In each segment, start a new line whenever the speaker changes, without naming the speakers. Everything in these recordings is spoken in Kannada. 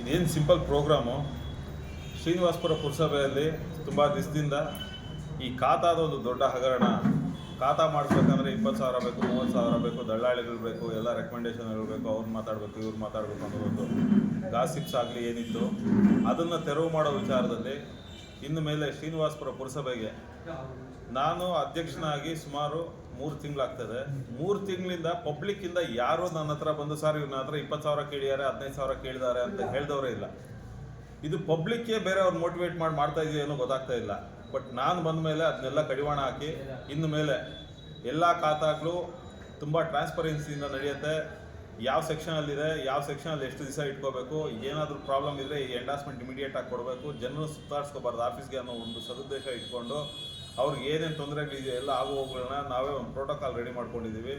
ಇದೇನು ಸಿಂಪಲ್ ಪ್ರೋಗ್ರಾಮು ಶ್ರೀನಿವಾಸಪುರ ಪುರಸಭೆಯಲ್ಲಿ ತುಂಬ ದಿವಸದಿಂದ ಈ ಖಾತಾದ ಒಂದು ದೊಡ್ಡ ಹಗರಣ. ಖಾತಾ ಮಾಡಿಸ್ಬೇಕಂದ್ರೆ ಇಪ್ಪತ್ತು ಸಾವಿರ ಬೇಕು, ಮೂವತ್ತು ಸಾವಿರ ಬೇಕು ದಳ್ಳಾಳಿಗಳು ಬೇಕು, ಎಲ್ಲ ರೆಕಮೆಂಡೇಶನ್ಗಳು ಬೇಕು, ಅವ್ರು ಮಾತಾಡಬೇಕು, ಇವ್ರು ಮಾತಾಡಬೇಕು ಅನ್ನೋದೊಂದು ಗಾಸಿಪ್ಸ್ ಆಗಲಿ ಏನಿತ್ತು, ಅದನ್ನು ತೆರವು ಮಾಡೋ ವಿಚಾರದಲ್ಲಿ ಇನ್ನು ಮೇಲೆ ಶ್ರೀನಿವಾಸಪುರ ಪುರಸಭೆಗೆ ನಾನು ಅಧ್ಯಕ್ಷನಾಗಿ ಸುಮಾರು ಮೂರು ತಿಂಗಳಾಗ್ತದೆ. ಮೂರು ತಿಂಗಳಿಂದ ಪಬ್ಲಿಕ್ಕಿಂದ ಯಾರು ನನ್ನ ಹತ್ರ ಬಂದು, ಸರ್, ಇವ್ನ ಹತ್ರ ಇಪ್ಪತ್ತು ಸಾವಿರ ಕೇಳಿದ್ದಾರೆ, ಹದಿನೈದು ಸಾವಿರ ಕೇಳಿದ್ದಾರೆ ಅಂತ ಹೇಳ್ದವರೇ ಇಲ್ಲ. ಇದು ಪಬ್ಲಿಕ್ಗೆ ಬೇರೆ ಅವ್ರು ಮೋಟಿವೇಟ್ ಮಾಡಿ, ಮಾಡ್ತಾ ಇದೆಯೇನೋ ಗೊತ್ತಾಗ್ತಾ ಇಲ್ಲ. ಬಟ್ ನಾನು ಬಂದ ಮೇಲೆ ಅದನ್ನೆಲ್ಲ ಕಡಿವಾಣ ಹಾಕಿ, ಇನ್ನು ಮೇಲೆ ಎಲ್ಲ ಖಾತಾಗಳು ತುಂಬ ಟ್ರಾನ್ಸ್ಪರೆನ್ಸಿಯಿಂದ ನಡೆಯುತ್ತೆ. ಯಾವ ಸೆಕ್ಷನಲ್ಲಿದೆ ಯಾವ ಸೆಕ್ಷನಲ್ಲಿ ಎಷ್ಟು ದಿವಸ ಇಟ್ಕೋಬೇಕು, ಏನಾದರೂ ಪ್ರಾಬ್ಲಮ್ ಇದ್ದರೆ ಈ ಎಂಡಾಸ್ಮೆಂಟ್ ಇಮಿಡಿಯೇಟ್ ಆಗಿ ಕೊಡಬೇಕು. ಜನರು ಸುತ್ತಾಡಿಸ್ಕೋಬಾರ್ದು ಆಫೀಸ್ಗೆ ಅನ್ನೋ ಒಂದು ಸದುದ್ದೇಶ ಇಟ್ಕೊಂಡು, ಅವ್ರಿಗೆ ಏನೇನು ತೊಂದರೆಗಳಿದೆ ಎಲ್ಲ ಆಗು ಹೋಗ್ಗಳನ್ನ ನಾವೇ ಒಂದು ಪ್ರೋಟೋಕಾಲ್ ರೆಡಿ ಮಾಡ್ಕೊಂಡಿದ್ದೀವಿ.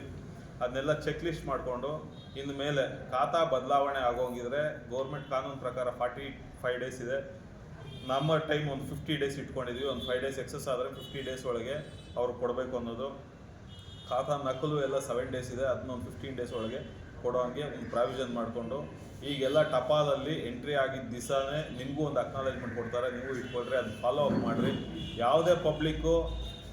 ಅದನ್ನೆಲ್ಲ ಚೆಕ್ ಲಿಸ್ಟ್ ಮಾಡಿಕೊಂಡು, ಇನ್ನು ಮೇಲೆ ಖಾತಾ ಬದಲಾವಣೆ ಆಗೋಂಗಿದ್ರೆ ಗೌರ್ಮೆಂಟ್ ಕಾನೂನು ಪ್ರಕಾರ ಫಾರ್ಟಿ ಫೈವ್ ಡೇಸ್ ಇದೆ. ನಮ್ಮ ಟೈಮ್ ಒಂದು ಫಿಫ್ಟಿ ಡೇಸ್ ಇಟ್ಕೊಂಡಿದ್ವಿ. ಒಂದು ಫೈವ್ ಡೇಸ್ ಎಕ್ಸಸ್ ಆದರೆ ಫಿಫ್ಟಿ ಡೇಸ್ ಒಳಗೆ ಅವ್ರು ಕೊಡಬೇಕು ಅನ್ನೋದು. ಖಾತಾ ನಕಲು ಎಲ್ಲ ಸೆವೆನ್ ಡೇಸ್ ಇದೆ. ಅದನ್ನ ಒಂದು ಫಿಫ್ಟೀನ್ ಡೇಸ್ ಒಳಗೆ ಕೊಡೋ ಹಂಗೆ ಒಂದು ಪ್ರಾವಿಷನ್ ಮಾಡಿಕೊಂಡು ಈಗೆಲ್ಲ ಟಪಾಲಲ್ಲಿ ಎಂಟ್ರಿ ಆಗಿದ್ದ ದಿವಸನೇ ನಿಮಗೂ ಒಂದು ಅಕ್ನಾಲೇಜ್ಮೆಂಟ್ ಕೊಡ್ತಾರೆ, ನೀವು ಇಟ್ಕೊಳ್ರಿ, ಅದನ್ನ ಫಾಲೋ ಅಪ್ ಮಾಡಿರಿ. ಯಾವುದೇ ಪಬ್ಲಿಕ್ಕು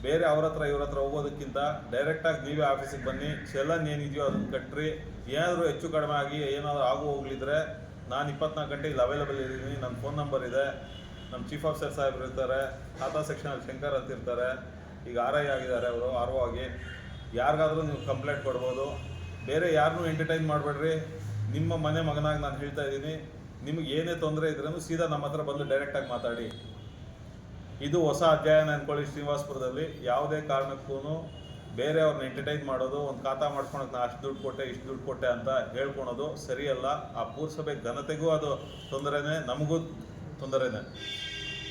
ಬೇರೆ ಅವ್ರ ಹತ್ರ, ಇವ್ರ ಹತ್ರ ಹೋಗೋದಕ್ಕಿಂತ ಡೈರೆಕ್ಟಾಗಿ ನೀವೇ ಆಫೀಸಿಗೆ ಬನ್ನಿ, ಚಲನ್ ಏನಿದೆಯೋ ಅದನ್ನು ಕಟ್ಟ್ರಿ ಏನಾದರೂ ಹೆಚ್ಚು ಕಡಿಮೆ ಆಗಿ ಏನಾದರೂ ಆಗು ಹೋಗ್ಲಿದ್ರೆ ನಾನು ಇಪ್ಪತ್ನಾಲ್ಕು ಗಂಟೆ ಇಲ್ಲಿ ಅವೈಲೇಬಲ್ ಇದ್ದೀನಿ ನನ್ನ ಫೋನ್ ನಂಬರ್ ಇದೆ ನಮ್ಮ ಚೀಫ್ ಆಫೀಸರ್ ಸಾಹೇಬ್ರು ಇರ್ತಾರೆ, ಖಾತಾ ಸೆಕ್ಷನಲ್ಲಿ ಶಂಕರ್ ಅಂತ ಇರ್ತಾರೆ. ಈಗ ಆರ್ ಐ ಆಗಿದ್ದಾರೆ ಅವರು, ಆರ್ ಒ ಆಗಿ. ಯಾರಿಗಾದರೂ ನೀವು ಕಂಪ್ಲೇಂಟ್ ಕೊಡ್ಬೋದು. ಬೇರೆ ಯಾರನ್ನೂ ಎಂಟರ್ಟೈನ್ ಮಾಡಬೇಡ್ರಿ. ನಿಮ್ಮ ಮನೆ ಮಗನಾಗಿ ನಾನು ಹೇಳ್ತಾ ಇದ್ದೀನಿ, ನಿಮಗೆ ಏನೇ ತೊಂದರೆ ಇದ್ರೂ ಸೀದಾ ನಮ್ಮ ಹತ್ರ ಬಂದು ಡೈರೆಕ್ಟಾಗಿ ಮಾತಾಡಿ. ಇದು ಹೊಸ ಅಧ್ಯಾಯನ ಅನ್ಕೊಳ್ಳಿ ಶ್ರೀನಿವಾಸಪುರದಲ್ಲಿ. ಯಾವುದೇ ಕಾರಣಕ್ಕೂ ಬೇರೆಯವ್ರನ್ನ ಎಂಟರ್ಟೈನ್ ಮಾಡೋದು, ಒಂದು ಖಾತಾ ಮಾಡ್ಕೊಳಕ್ಕೆ ನಾ ಅಷ್ಟು ದುಡ್ಡು ಕೊಟ್ಟೆ, ಇಷ್ಟು ದುಡ್ಡು ಕೊಟ್ಟೆ ಅಂತ ಹೇಳ್ಕೊಳೋದು ಸರಿಯಲ್ಲ. ಆ ಪುರಸಭೆ ಘನತೆಗೂ ಅದು ತೊಂದರೆನೇ, ನಮಗೂ ತೊಂದರೆನೇ.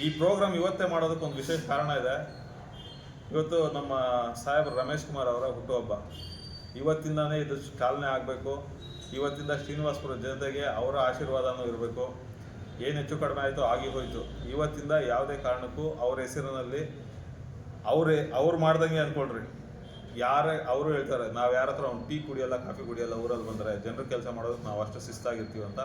ಈ ಪ್ರೋಗ್ರಾಮ್ ಇವತ್ತೇ ಮಾಡೋದಕ್ಕೊಂದು ವಿಶೇಷ ಕಾರಣ ಇದೆ. ಇವತ್ತು ನಮ್ಮ ಸಾಹೇಬ್ ರಮೇಶ್ ಕುಮಾರ್ ಅವರ ಹುಟ್ಟುಹಬ್ಬ. ಇವತ್ತಿಂದಾನೇ ಇದು ಚಾಲನೆ ಆಗಬೇಕು. ಇವತ್ತಿಂದ ಶ್ರೀನಿವಾಸಪುರ ಜನತೆಗೆ ಅವರ ಆಶೀರ್ವಾದನೂ ಇರಬೇಕು. ಏನು ಹೆಚ್ಚು ಕಡಿಮೆ ಆಯಿತು ಆಗಿ ಹೋಯಿತು. ಇವತ್ತಿಂದ ಯಾವುದೇ ಕಾರಣಕ್ಕೂ ಅವ್ರ ಹೆಸರಿನಲ್ಲಿ ಅವರೇ, ಅವ್ರು ಮಾಡ್ದಂಗೆ ಅಂದ್ಕೊಳ್ರಿ ಯಾರೇ, ಅವರು ಹೇಳ್ತಾರೆ, ನಾವು ಯಾರ ಹತ್ರ ಒಂದು ಟೀ ಕುಡಿಯಲ್ಲ, ಕಾಫಿ ಕುಡಿಯಲ್ಲ ಊರಲ್ಲಿ ಬಂದರೆ ಜನರು ಕೆಲಸ ಮಾಡೋದಕ್ಕೆ ನಾವು ಅಷ್ಟು ಶಿಸ್ತಾಗಿರ್ತೀವಿ ಅಂತ.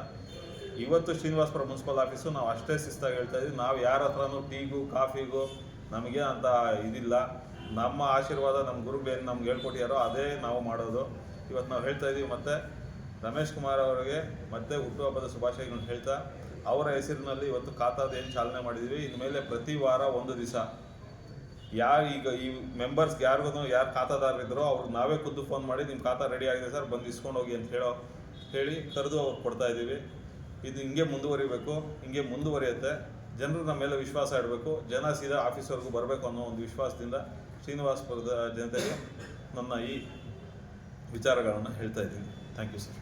ಇವತ್ತು ಶ್ರೀನಿವಾಸಪುರ ಮುನ್ಸಿಪಲ್ ಆಫೀಸು ನಾವು ಅಷ್ಟೇ ಶಿಸ್ತಾಗಿ ಹೇಳ್ತಾ ಇದ್ದೀವಿ ನಾವು ಯಾರ ಹತ್ರನೂ ಟೀಗೂ ಕಾಫಿಗೂ ನಮಗೆ ಅಂತ ಇದಿಲ್ಲ. ನಮ್ಮ ಆಶೀರ್ವಾದ ನಮ್ಮ ಗುರುಗಳೇನು ನಮ್ಗೆ ಹೇಳ್ಕೊಟ್ಟಿಯಾರೋ ಅದೇ ನಾವು ಮಾಡೋದು. ಇವತ್ತು ನಾವು ಹೇಳ್ತಾ ಇದ್ದೀವಿ ಮತ್ತು ರಮೇಶ್ ಕುಮಾರ್ ಅವರಿಗೆ ಮತ್ತೆ ಹುಟ್ಟುಹಬ್ಬದ ಶುಭಾಶಯಗಳನ್ನು ಹೇಳ್ತಾ, ಅವರ ಹೆಸರಿನಲ್ಲಿ ಇವತ್ತು ಖಾತಾದ ಏನು ಚಾಲನೆ ಮಾಡಿದ್ವಿ ಇನ್ಮೇಲೆ ಪ್ರತಿ ವಾರ ಒಂದು ದಿವಸ. ಯಾರು ಈಗ ಈ ಮೆಂಬರ್ಸ್ಗೆ ಯಾರಿಗೂ ಯಾರು ಖಾತಾದಾರರಿದ್ದರೋ ಅವ್ರು ನಾವೇ ಖುದ್ದು ಫೋನ್ ಮಾಡಿ ನಿಮ್ಮ ಖಾತಾ ರೆಡಿ ಆಗಿದೆ ಸರ್ ಬಂದು ಇಸ್ಕೊಂಡು ಹೋಗಿ ಅಂತ ಹೇಳೋ, ಹೇಳಿ ಕರೆದು ಅವ್ರು ಕೊಡ್ತಾ ಇದ್ದೀವಿ. ಇದು ಹಿಂಗೆ ಮುಂದುವರಿಬೇಕು, ಹಿಂಗೆ ಮುಂದುವರಿಯುತ್ತೆ. ಜನರು ನಮ್ಮ ಮೇಲೆ ವಿಶ್ವಾಸ ಇಡಬೇಕು. ಜನ ಸೀದಾ ಆಫೀಸ್ವರೆಗೂ ಬರಬೇಕು ಅನ್ನೋ ಒಂದು ವಿಶ್ವಾಸದಿಂದ ಶ್ರೀನಿವಾಸಪುರದ ಜನತೆಗೆ ನನ್ನ ಈ ವಿಚಾರಗಳನ್ನು ಹೇಳ್ತಾ ಇದ್ದೀನಿ. Thank you sir